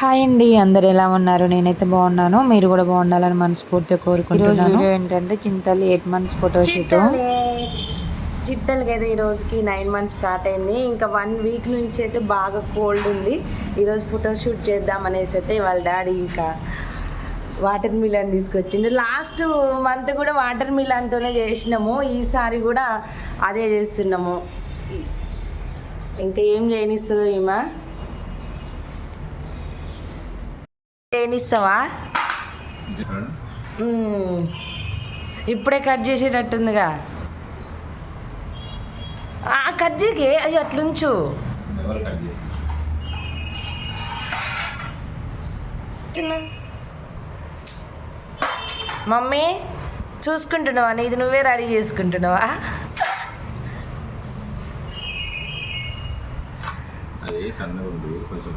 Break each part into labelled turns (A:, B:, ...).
A: Hi అండి అందరు ఎలా ఉన్నారు? నేనైతే బాగున్నాను మీరు కూడా బాగుండాలని మనస్ఫూర్తిగా కోరుకుంటున్నాను. వీడియో ఏంటంటే చింతలు ఎయిట్ మంత్స్ ఫోటోషూట్
B: చిట్టలకి అయితే ఈ రోజుకి నైన్ మంత్స్ స్టార్ట్ అయింది. ఇంకా వన్ వీక్ నుంచి అయితే బాగా కోల్డ్ ఉంది. ఈరోజు ఫోటోషూట్ చేద్దాం అనేసి అయితే వాళ్ళ డాడీ ఇంకా వాటర్ మిలన్ తీసుకొచ్చిండు. లాస్ట్ మంత్ కూడా వాటర్ మిలన్తోనే చేసినాము. ఈసారి కూడా అదే చేస్తున్నాము. ఇంకా ఏం చేయనిస్తుందో ఈమె మ్మ్. ఇప్పుడే కట్ చేసేటట్టుందిగా. ఆ, కట్ చేయకే. అది అట్లుంచు. మమ్మీ చూసుకుంటున్నావా? ఇది నువ్వే రెడీ చేసుకుంటున్నావా?
C: అది సన్నగా ఉంది కొంచెం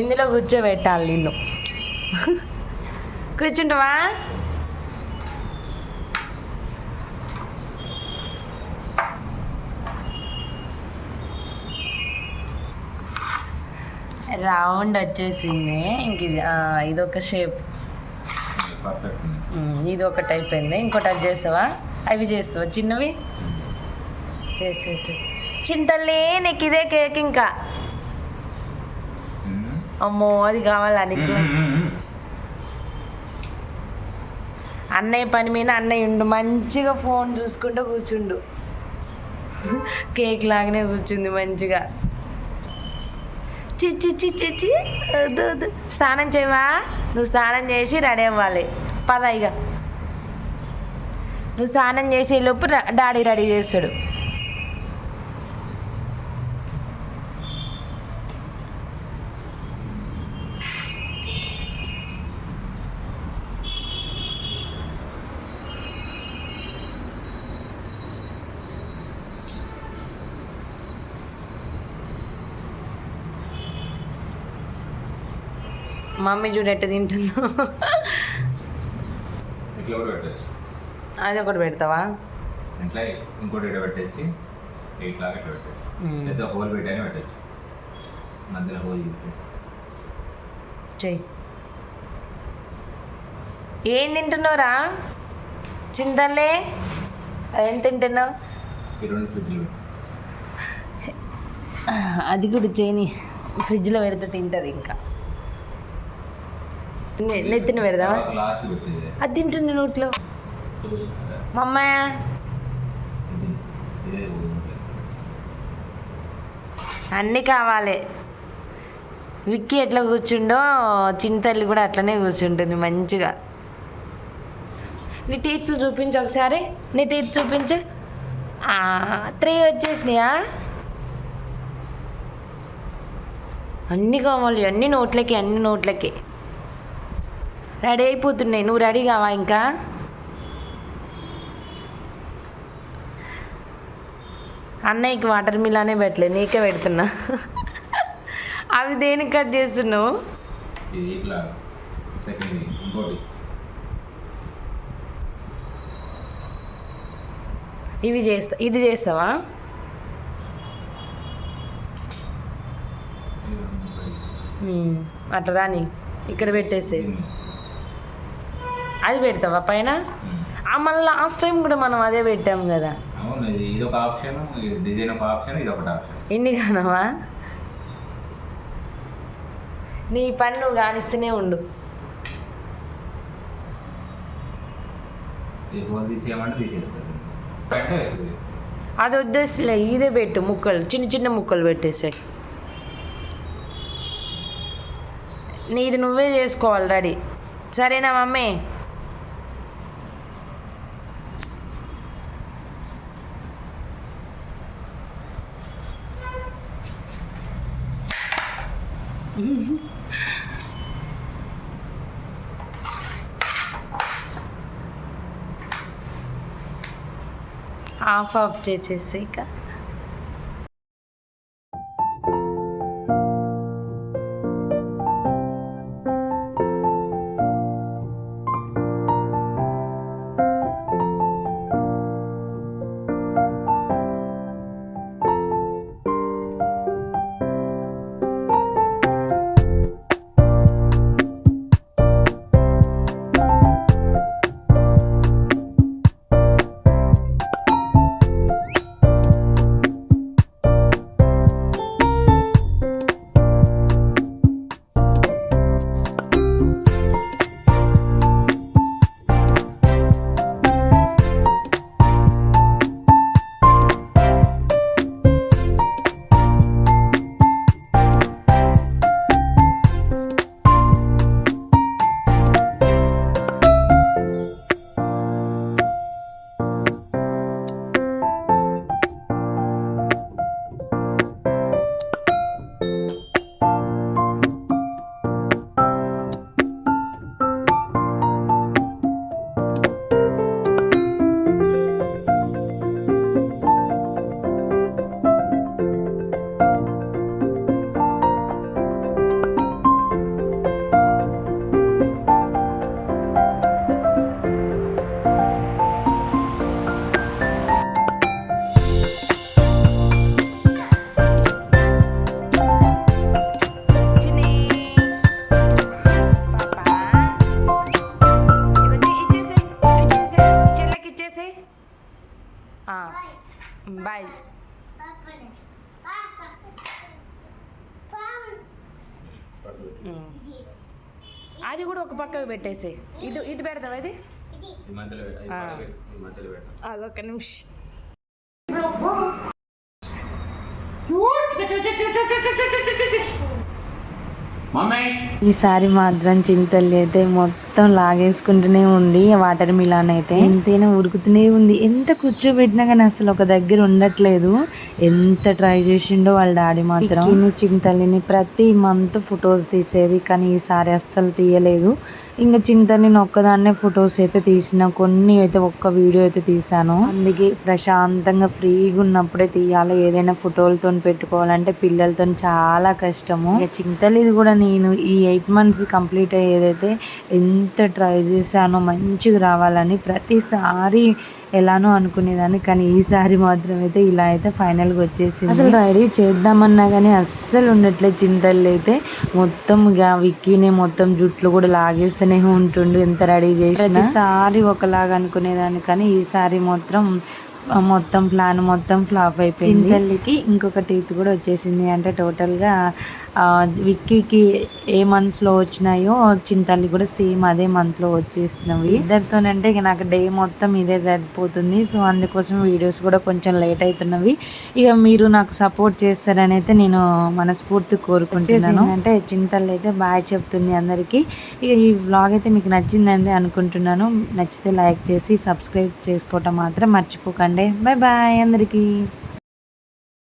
B: ఇందులో కూర్చోబెట్టాలి నిన్ను. కూర్చుంటావా? రౌండ్ వచ్చేసింది. ఇంక ఇది ఇదొక షేప్. ఇది ఒకటి అయిపోయింది. ఇంకోటి అది చేస్తావా? అవి చేస్తావా? చిన్నవి? చేసేసి. చింతలే నీకు ఇదే కేక్ ఇంకా.
C: మ్మ్.
B: అమ్మో అది కావాలా నీకు. అన్నయ్య పని మీద అన్నయ్య ఉండు మంచిగా ఫోన్ చూసుకుంటూ కూర్చుండు. కేక్ లాగానే కూర్చుంది మంచిగా. చి చి చి. స్నానం చేయవా? నువ్వు స్నానం చేసి రెడీ అవ్వాలి. పద ఇక నువ్వు స్నానం చేసే లోపు డాడీ రెడీ చేస్తాడు. మమ్మీ చూడు ఎట్ట తింటుందో. అది ఒకటి పెడతావా?
C: ఇట్లా ఇంకోటి ఇట్లా పెట్టచ్చు ఇట్లా ఇట్లా పెట్టచ్చు.
B: మ్మ్.
C: లేదా హోల్ పెట్టైనా పెట్టచ్చు. మధ్యలో హోల్ తీసేసి.
B: చెయ్యి ఏం తింటున్నావురా? చింతలే ఏం తింటున్నావు? అది కూడా చేయని ఫ్రిడ్జ్లో పెడితే తింటుంది ఇంకా. నెత్తిన పెడదామా?
C: పెట్టేది.
B: అది తింటుంది నోట్లో? మా అమ్మాయ. అన్నీ కావాలి. విక్కీ ఎట్లా కూర్చుండో చింతల్లి కూడా అట్లనే కూర్చుంటుంది మంచిగా. నీ టీత్లు చూపించు ఒకసారి. నీ టీత్ చూపించు. త్రీ వచ్చేసినాయా? అన్నీ కావాలి అన్ని నోట్లకి అన్ని నోట్లకి. రెడీ అయిపోతున్నాయి. నువ్వు రెడీ కావా ఇంకా? అన్నయ్యకి వాటర్ మిలానే పెట్టలే నీకే పెడుతున్నా. అవి దేనికి కట్ చేస్తున్నావు? ఇవి చేస్తా ఇది చేస్తావా? అట్లా రాని ఇక్కడ పెట్టేసి. అది పెడతావా పైన? మళ్ళీ లాస్ట్ టైం కూడా మనం అదే పెట్టాం కదా.
C: అవును ఇది ఇది ఒక ఆప్షన్ ఇది డిజైన్ ఒక ఆప్షన్ ఇది ఒకటి ఆప్షన్.
B: ఎన్ని కానవా? నీ పని నువ్వు కానిస్తూనే ఉండు అది వద్దేసిలే ఇదే పెట్టు ముక్కలు చిన్న చిన్న ముక్కలు పెట్టేసాయి నీది నువ్వే చేసుకోవాలి రెడీ. సరేనా మమ్మీ? ఆఫ్ ఆఫ్ చేసేసి ఇక బాయ్ అది కూడా ఒక పక్కకు పెట్టేసి ఇటు ఇటు పెడతావా ఇది?
C: ఈ మధ్యలో పెట్ట- ఈ
B: ఆ.
C: మధ్యలో పెట్ట- ఈ మధ్యలో పెట్ట.
B: ఆగు, ఒక్క నిమిషం.
C: మమ్మీ.
A: ఈసారి మాత్రం చింతల్లి అయితే మొత్తం మొత్తం లాగేసుకుంటూనే ఉంది వాటర్ మిలాన్ అయితే. ఎంతైనా ఉరుకుతూనే ఉంది. ఎంత కూర్చోబెట్టినా కానీ అసలు ఒక దగ్గర ఉండట్లేదు. ఎంత ట్రై చేసిండో వాళ్ళ డాడీ మాత్రం. విక్కీని, చింతల్లిని ప్రతి మంత్ ఫొటోస్ తీసేది కానీ ఈసారి అస్సలు తీయలేదు. ఇంకా చింతల్లిని ఒక్కదాన్నే ఫొటోస్ అయితే తీసిన కొన్ని అయితే ఒక్క వీడియో అయితే తీసాను అందుకే ప్రశాంతంగా ఫ్రీగా ఉన్నప్పుడే తీయాలి. ఏదైనా ఫోటోలతో పెట్టుకోవాలంటే పిల్లలతో చాలా కష్టము. ఇక చింతలిది కూడా నేను ఈ ఎయిట్ మంత్స్ కంప్లీట్ అయ్యేదైతే ఎంత ట్రై చేశానో మంచిగా రావాలని ప్రతిసారి ఎలానో అనుకునేదాన్ని కానీ ఈసారి మాత్రం అయితే ఇలా అయితే ఫైనల్గా వచ్చేసింది. అసలు రెడీ చేద్దామన్నా కానీ అస్సలు ఉండట్లేదు చింతలు అయితే. మొత్తం విక్కీని మొత్తం జుట్లు కూడా లాగేస్తూనే ఉంటుండు. ఎంత రెడీ చేసి ప్రతిసారి ఒకలాగా అనుకునేదాన్ని కానీ ఈసారి మాత్రం మొత్తం ప్లాన్ మొత్తం ఫ్లాప్ అయిపోయింది. తల్లికి ఇంకొక టీత్ కూడా వచ్చేసింది. అంటే టోటల్గా విక్కీకి ఏ మంత్స్లో వచ్చినాయో చింతల్లి కూడా సేమ్ అదే మంత్లో వచ్చేసినవి. ఇద్దరితోనంటే ఇక నాకు డే మొత్తం ఇదే సరిపోతుంది. సో అందుకోసం వీడియోస్ కూడా కొంచెం లేట్ అవుతున్నవి. ఇక మీరు నాకు సపోర్ట్ చేస్తారని అయితే నేను మనస్ఫూర్తి కోరుకుంటున్నాను. అంటే చింతల్లి అయితే బాయ్ చెప్తుంది అందరికీ. ఇక ఈ వ్లాగ్ అయితే మీకు నచ్చిందని అనుకుంటున్నాను. నచ్చితే లైక్ చేసి సబ్స్క్రైబ్ చేసుకోవటం మాత్రం మర్చిపోకండి. బాయ్ బాయ్ అందరికీ.